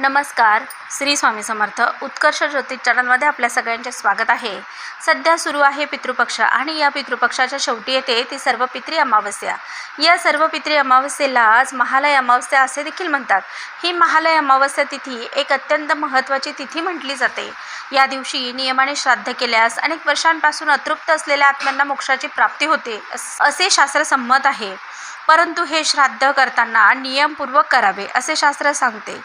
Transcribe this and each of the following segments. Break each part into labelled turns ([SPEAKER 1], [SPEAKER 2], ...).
[SPEAKER 1] नमस्कार. श्री स्वामी समर्थ उत्कर्ष ज्योतिष चॅनलमध्ये आपल्या सगळ्यांचे स्वागत आहे. सध्या सुरू आहे पितृपक्ष आणि या पितृपक्षाच्या शेवटी येते ती सर्व पित्री अमावस्या. या सर्व पित्री अमावस्येलाच महालय अमावस्या असे देखील म्हणतात. ही महालय अमावस्या तिथी एक अत्यंत महत्त्वाची तिथी म्हटली जाते. या दिवशी नियमाने श्राद्ध केल्यास अनेक वर्षांपासून अतृप्त असलेल्या आत्म्यांना मोक्षाची प्राप्ती होते अस- असे शास्त्र संमत आहे. परंतु हे श्राद्ध करताना नियमपूर्वक करावे असे शास्त्र सांगते.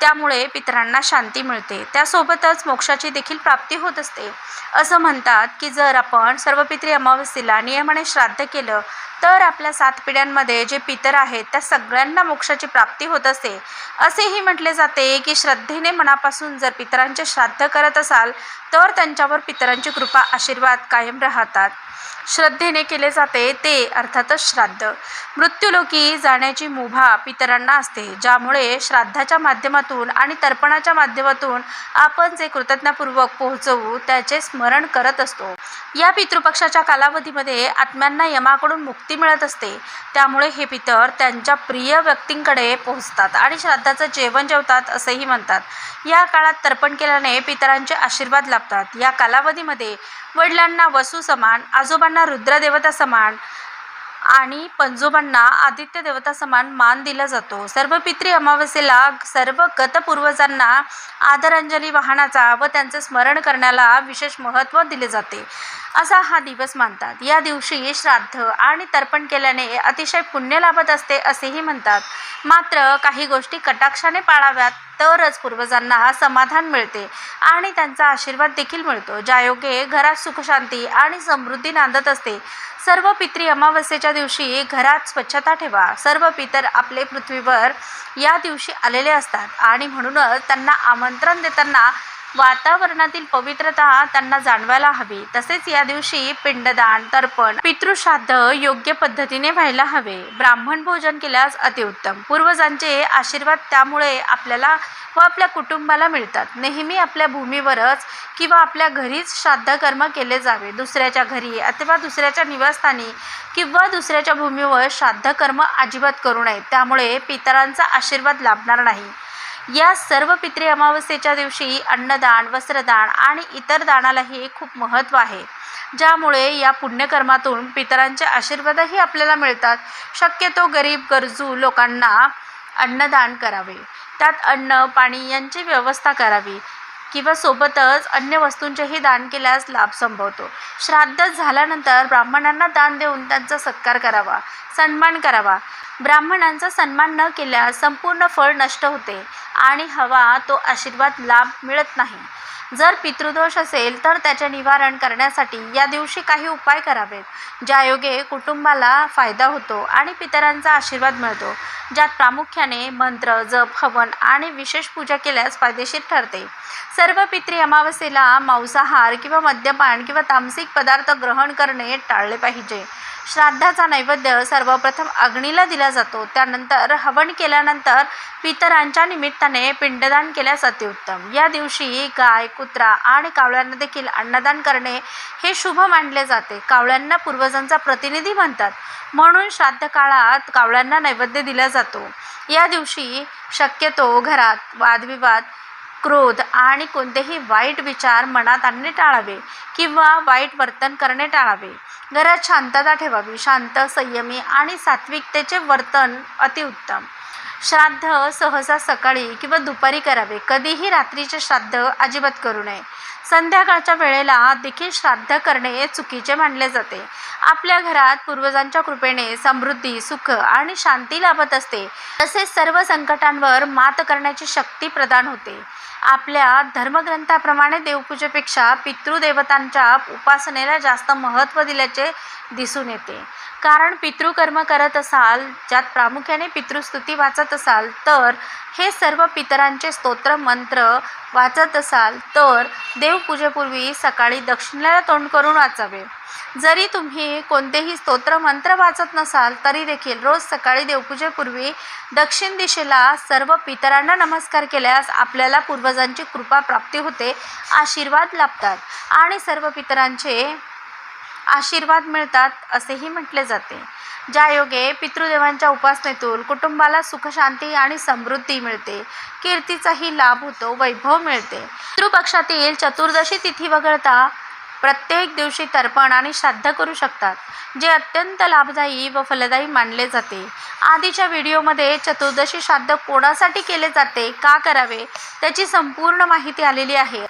[SPEAKER 1] त्यामुळे पितरांना शांती मिळते. त्यासोबतच मोक्षाची देखील प्राप्ती होत असते. असं म्हणतात की जर आपण सर्व पित्री अमावस्येला नियमाने श्राद्ध केलं तर आपल्या सात पिढ्यांमध्ये जे पितर आहेत त्या सगळ्यांना मोक्षाची प्राप्ती होत असते असेही म्हटले जाते की श्रद्धेने मनापासून जर पितरांचे श्राद्ध करत असाल तर त्यांच्यावर पितरांची कृपा आशीर्वाद कायम राहतात. श्रद्धेने केले जाते ते अर्थातच श्राद्ध. मृत्यूलोकी जाण्याची मुभा पितरांना असते ज्यामुळे श्राद्धाच्या माध्यमातून आणि तर्पणाच्या माध्यमातून आपण जे कृतज्ञपूर्वक पोहोचवू त्याचे स्मरण करत असतो. या पितृपक्षाच्या कालावधीमध्ये आत्म्यांना यमाकडून मुक्ती मिळत असते. त्यामुळे हे पितर त्यांच्या प्रिय व्यक्तींकडे पोहोचतात आणि श्राद्धाचं जेवण जेवतात असेही म्हणतात. या काळात तर्पण केल्याने पितरांचे आशीर्वाद लाभतात. या कालावधीमध्ये वडिलांना वसू समान आजोबांना रुद्रदेवता समान आणि पंजोबांना आदित्य देवता समान मान दिला जातो. सर्व पित्री अमावस्येला सर्व गतपूर्वजांना आदरांजली वाहनाचा व त्यांचे स्मरण करण्याला विशेष महत्त्व दिले जाते. असा हा दिवस मानतात. या दिवशी श्राद्ध आणि तर्पण केल्याने अतिशय पुण्य लाभत असते असेही म्हणतात. मात्र काही गोष्टी कटाक्षाने पाळाव्यात. तरच पूर्वजांना समाधान मिळते आणि त्यांचा आशीर्वाद देखील मिळतो. ज्यायोगे घरात सुखशांती आणि समृद्धी नांदत असते सर्व पित्री अमावस्येच्या दिवशी घरात स्वच्छता ठेवा. सर्व पितर आपले पृथ्वीवर या दिवशी आलेले असतात आणि म्हणूनच त्यांना आमंत्रण देताना वातावरणातील पवित्रता त्यांना जाणवायला हवी. तसेच या दिवशी पिंडदान तर्पण पितृश्राद्ध योग्य पद्धतीने व्हायला हवे. ब्राह्मण भोजन केल्यास अतिउत्तम. पूर्वजांचे आशीर्वाद त्यामुळे आपल्याला व आपल्या कुटुंबाला मिळतात. नेहमी आपल्या भूमीवरच किंवा आपल्या घरीच श्राद्ध कर्म केले जावे. दुसऱ्याच्या घरी अथवा दुसऱ्याच्या निवासस्थानी किंवा दुसऱ्याच्या भूमीवर श्राद्ध कर्म अजिबात करू नये. त्यामुळे पितरांचा आशीर्वाद लाभणार नाही. या सर्व पितृ अमावस्येच्या दिवशी अन्नदान वस्त्रदान आणि इतर दानालाही खूप महत्त्व आहे. ज्यामुळे या पुण्यकर्मातून पितरांचे आशीर्वादही आपल्याला मिळतात. शक्यतो गरीब गरजू लोकांना अन्नदान करावे. त्यात अन्न पाणी यांची व्यवस्था करावी किंवा सोबतच अन्य वस्तूंचेही दान केल्यास लाभ संभवतो. श्राद्ध झाल्यानंतर ब्राह्मणांना दान देऊन त्यांचा सत्कार करावा सन्मान करावा. ब्राह्मणांचा सन्मान न केल्यास संपूर्ण फळ नष्ट होते. आणि हवा तो आशीर्वाद लाभ मिळत नाही. जर पितृदोष असेल तर त्याचे निवारण करण्यासाठी या दिवशी काही उपाय करावेत ज्यायोगे कुटुंबाला फायदा होतो आणि पितरांचा आशीर्वाद मिळतो ज्यात प्रामुख्याने मंत्र जप हवन आणि विशेष पूजा केल्यास फायदेशीर ठरते. सर्व पित्री अमावस्येला मांसाहार किंवा मद्यपान किंवा तामसिक पदार्थ ग्रहण करणे टाळले पाहिजे. श्राद्धाचा नैवेद्य सर्वप्रथम अग्नीला दिला जातो. त्यानंतर हवन केल्यानंतर पितरांच्या निमित्ताने पिंडदान केल्यास अतिउत्तम. या दिवशी गाय कुत्रा आणि कावळ्यांना देखील अन्नदान करणे हे शुभ मानले जाते. कावळ्यांना पूर्वजांचा प्रतिनिधी म्हणतात. म्हणून श्राद्ध काळात कावळ्यांना नैवेद्य दिला जातो. या दिवशी शक्यतो घरात वादविवाद क्रोध आणि कोणतेही वाईट विचार मनात आणणे टाळावे किंवा वाईट वर्तन करणे टाळावे. घरात शांतता ठेवावी. शांत संयमी आणि सात्विकतेचे वर्तन अतिउत्तम श्राद्ध सहसा सकाळी किंवा दुपारी करावे. कधीही रात्रीचे श्राद्ध अजिबात करू नये. संध्याकाळच्या वेळेला देखील श्राद्ध करणे चुकीचे मानले जाते. आपल्या घरात पूर्वजांच्या कृपेने समृद्धी सुख आणि शांती लाभत असते. तसेच सर्व संकटांवर मात करण्याची शक्ती प्रदान होते. आपल्या धर्मग्रंथाप्रमाणे देवपूजेपेक्षा पितृदेवतांच्या उपासनेला जास्त महत्त्व दिल्याचे दिसून येते. कारण पितृकर्म करत असाल ज्यात प्रामुख्याने पितृस्तुती वाचत असाल तर हे सर्व पितरांचे स्तोत्र मंत्र वाचत असाल तर देवपूजेपूर्वी सकाळी दक्षिणेला तोंड करून वाचावे. जरी तुम्ही कोणतेही स्तोत्र मंत्र वाचत नसाल तरी देखील रोज सकाळी देवपूजेपूर्वी दक्षिण दिशेला सर्व पितरांना नमस्कार केल्यास आपल्याला पूर्वजांची कृपा प्राप्ती होते आशीर्वाद लाभतात. आणि सर्व पितरांचे आशीर्वाद मिळतात असेही म्हटले जाते. ज्या योगे पितृदेवांच्या उपासनेतून कुटुंबाला सुखशांती आणि समृद्धी मिळते. कीर्तीचाही लाभ होतो वैभव मिळते. पितृपक्षातील चतुर्दशी तिथी वगळता प्रत्येक दिवशी तर्पण आणि श्राद्ध करू शकतात जे अत्यंत लाभदायी व फलदायी मानले जाते. आधीच्या व्हिडिओमध्ये चतुर्दशी श्राद्ध कोणासाठी केले जाते का करावे त्याची संपूर्ण माहिती आलेली आहे.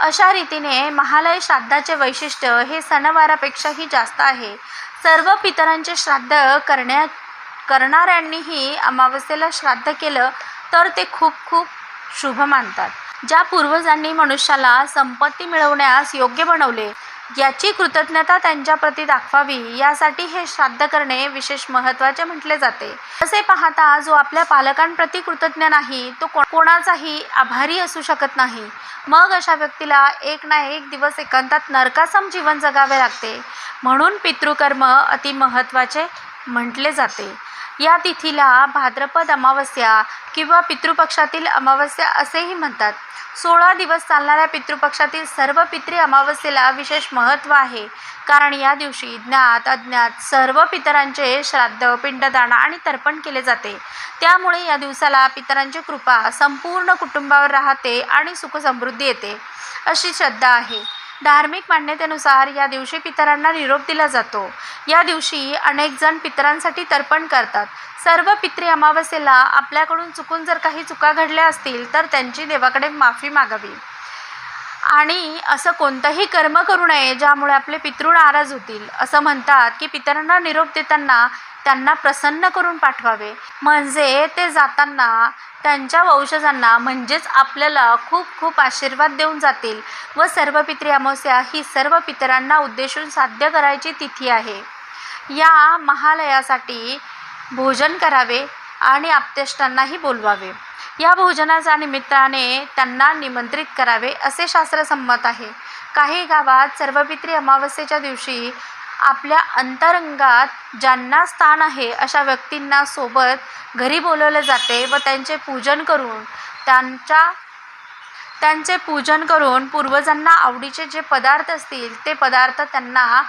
[SPEAKER 1] अशा रीतीने महालय श्राद्धाचे वैशिष्ट्य हे सणवारापेक्षाही जास्त आहे. सर्व पितरांचे श्राद्ध करण्या करणाऱ्यांनीही अमावस्येला श्राद्ध केलं तर ते खूप खूप शुभ मानतात. ज्या पूर्वजांनी मनुष्याला संपत्ती मिळवण्यास योग्य बनवले याची कृतज्ञता त्यांच्याप्रती दाखवावी यासाठी हे श्राद्ध करणे विशेष महत्त्वाचे म्हटले जाते. असे पाहता जो आपल्या पालकांप्रती कृतज्ञ नाही तो कोणाचाही आभारी असू शकत नाही. मग अशा व्यक्तीला एक ना एक दिवस एकांतात नरकासम जीवन जगावे लागते. म्हणून पितृकर्म अति महत्त्वाचे म्हटले जाते. या तिथीला भाद्रपद अमावस्या किंवा पितृपक्षातील अमावस्या असेही म्हणतात. सोळा दिवस चालणाऱ्या पितृपक्षातील सर्व पितृ अमावस्येला विशेष महत्त्व आहे. कारण या दिवशी ज्ञात अज्ञात सर्व पितरांचे श्राद्ध पिंडदान आणि तर्पण केले जाते. त्यामुळे या दिवसाला पितरांची कृपा संपूर्ण कुटुंबावर राहते आणि सुखसमृद्धी येते. अशी श्रद्धा आहे. धार्मिक मान्यतेनुसार या दिवशी पितरांना निरोप दिला जातो. या दिवशी अनेक जण पितरांसाठी तर्पण करतात. सर्व पित्री अमावस्येला आपल्याकडून चुकून जर काही चुका घडल्या असतील तर त्यांची देवाकडे माफी मागावी. आणि असं कोणतंही कर्म करू नये ज्यामुळे आपले पितृ नाराज होतील. असं म्हणतात की पितरांना निरोप देताना त्यांना प्रसन्न करून पाठवावे. म्हणजे ते जाताना त्यांच्या वंशजांना म्हणजेच आपल्याला खूप खूप आशीर्वाद देऊन जातील व सर्व पित्री अमावस्या ही सर्व पितरांना उद्देशून साध्य करायची तिथी आहे. या महालयासाठी भोजन करावे आणि आप्तेष्टांनाही बोलवावे. या भोजनाच्या निमित्ताने त्यांना निमंत्रित करावे असे शास्त्रसंमत आहे. काही गावात सर्वपित्री अमावस्येच्या दिवशी आपल्या अंतरंगात ज्यांना स्थान आहे अशा व्यक्तींना सोबत घरी बोलवले जाते व त्यांचे पूजन करून त्यांच्या त्यांचे पूजन करून पूर्वजांना आवडीचे जे पदार्थ असतील ते पदार्थ त्यांना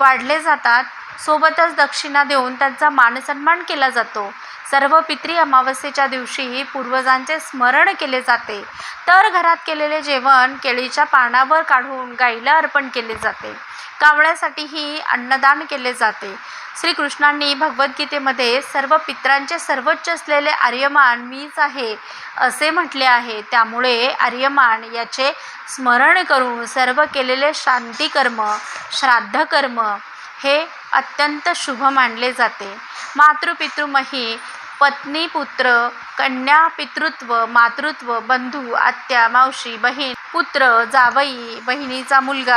[SPEAKER 1] वाढले जातात. सोबतच दक्षिणा देऊन त्यांचा मानसन्मान केला जातो. सर्व पित्री अमावस्येच्या दिवशीही पूर्वजांचे स्मरण केले जाते. तर घरात केलेले जेवण केळीच्या पानावर काढून गाईला अर्पण केले जाते. कावळ्यासाठीही अन्नदान केले जाते. श्रीकृष्णांनी भगवद्गीतेमध्ये सर्व पित्रांचे सर्वोच्च असलेले आर्यमान मीच आहे असे म्हटले आहे. त्यामुळे आर्यमान याचे स्मरण करून सर्व केलेले शांतिकर्म श्राद्धकर्म हे अत्यंत शुभ मानले जाते. मातृपितृमही पत्नी पुत्र कन्या पितृत्व मातृत्व बंधू आत्या मावशी बहीण पुत्र जावई बहिणीचा मुलगा